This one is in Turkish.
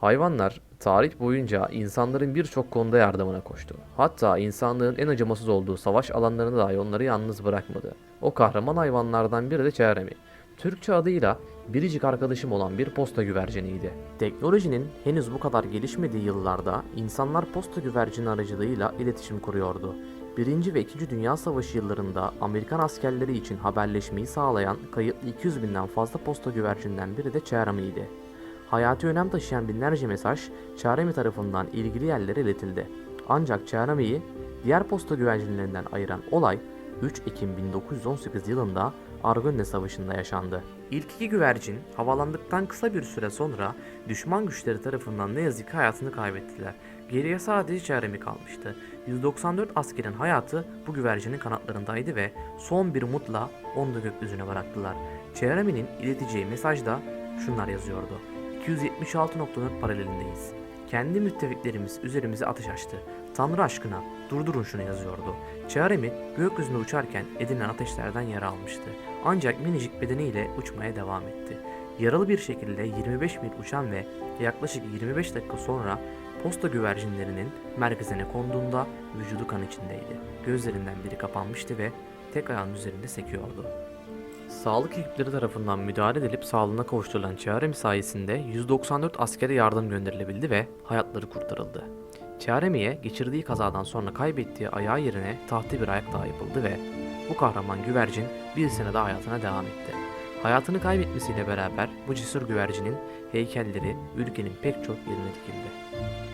Hayvanlar tarih boyunca insanların birçok konuda yardımına koştu. Hatta insanlığın en acımasız olduğu savaş alanlarında dahi onları yalnız bırakmadı. O kahraman hayvanlardan biri de Çeremi. Türkçe adıyla biricik arkadaşım olan bir posta güverciniydi. Teknolojinin henüz bu kadar gelişmediği yıllarda insanlar posta güvercini aracılığıyla iletişim kuruyordu. Birinci ve İkinci Dünya Savaşı yıllarında Amerikan askerleri için haberleşmeyi sağlayan kayıtlı 200 binden fazla posta güvercinden biri de Çeremi'ydi. Hayati önem taşıyan binlerce mesaj Çaremi tarafından ilgili yerlere iletildi. Ancak Çaremi'yi diğer posta güvercinlerinden ayıran olay 3 Ekim 1918 yılında Argonne Savaşı'nda yaşandı. İlk iki güvercin havalandıktan kısa bir süre sonra düşman güçleri tarafından ne yazık ki hayatını kaybettiler. Geriye sadece Çaremi kalmıştı. 194 askerin hayatı bu güvercinin kanatlarındaydı ve son bir umutla onu da gökyüzüne bıraktılar. Çaremi'nin ileteceği mesajda şunlar yazıyordu. 276.4 paralelindeyiz. Kendi müttefiklerimiz üzerimize ateş açtı. Tanrı aşkına durdurun şunu yazıyordu. Çaremi gökyüzünde uçarken edilen ateşlerden yara almıştı. Ancak minicik bedeniyle uçmaya devam etti. Yaralı bir şekilde 25 mil uçan ve yaklaşık 25 dakika sonra posta güvercinlerinin merkezine konduğunda vücudu kan içindeydi. Gözlerinden biri kapanmıştı ve tek ayağının üzerinde sekiyordu. Sağlık ekipleri tarafından müdahale edilip sağlığına kavuşturulan Çaremi sayesinde 194 askere yardım gönderilebildi ve hayatları kurtarıldı. Çaremi'ye geçirdiği kazadan sonra kaybettiği ayağı yerine tahta bir ayak daha yapıldı ve bu kahraman güvercin bir sene daha hayatına devam etti. Hayatını kaybetmesiyle beraber bu cesur güvercinin heykelleri ülkenin pek çok yerine dikildi.